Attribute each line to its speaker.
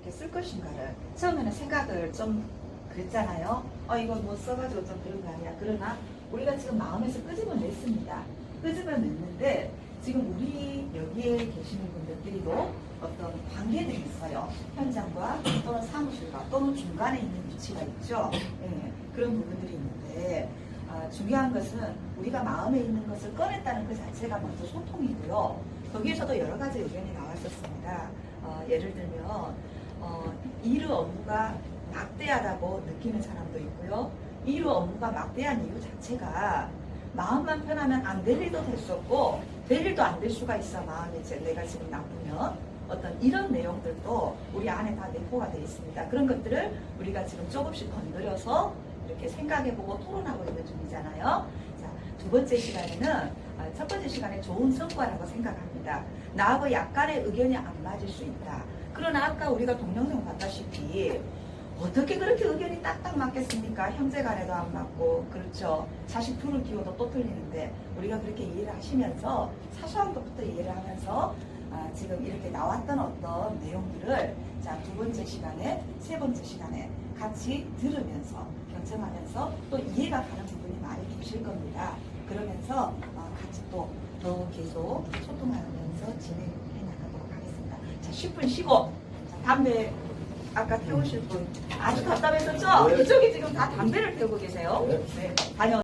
Speaker 1: 이렇게 쓸 것인가를 처음에는 생각을 좀 그랬잖아요. 어, 이거 뭐 써가지고 좀 그런 거 아니야. 그러나 우리가 지금 마음에서 끄집어냈습니다. 끄집어냈는데 지금 우리 여기에 계시는 분들끼리도 어떤 관계들이 있어요. 현장과 또는 사무실과 또는 중간에 있는 위치가 있죠. 예, 그런 부분들이 있는데 아, 중요한 것은 우리가 마음에 있는 것을 꺼냈다는 그 자체가 먼저 소통이고요. 거기에서도 여러 가지 의견이 나왔었습니다. 어, 예를 들면 어, 일의 업무가 막대하다고 느끼는 사람도 있고요. 일의 업무가 막대한 이유 자체가 마음만 편하면 안 될 일도 될 수 없고 될 일도 안 될 수가 있어 마음이 이제 내가 지금 나쁘면 어떤 이런 내용들도 우리 안에 다 내포가 되어 있습니다. 그런 것들을 우리가 지금 조금씩 건드려서 이렇게 생각해보고 토론하고 있는 중이잖아요. 자, 두 번째 시간에는 아, 첫 번째 시간에 좋은 성과라고 생각합니다. 나하고 약간의 의견이 안 맞을 수 있다. 그러나 아까 우리가 동영상 봤다시피 어떻게 그렇게 의견이 딱딱 맞겠습니까? 형제 간에도 안 맞고 그렇죠. 자식 둘을 키워도 또 틀리는데 우리가 그렇게 이해를 하시면서 사소한 것부터 이해를 하면서 아, 지금 이렇게 나왔던 어떤 내용들을 자 두 번째 시간에 세 번째 시간에 같이 들으면서 경청하면서 또 이해가 가는 부분이 많이 계실 겁니다. 그러면서 어, 같이 또더 계속 소통하면서 진행해 나가도록 하겠습니다. 자 10분 쉬고 자, 담배 아까 태우실 분 아주 답답했었죠?
Speaker 2: 네.
Speaker 1: 이쪽이 지금 다 담배를 태우고 계세요.
Speaker 2: 네.
Speaker 1: 네, 다녀.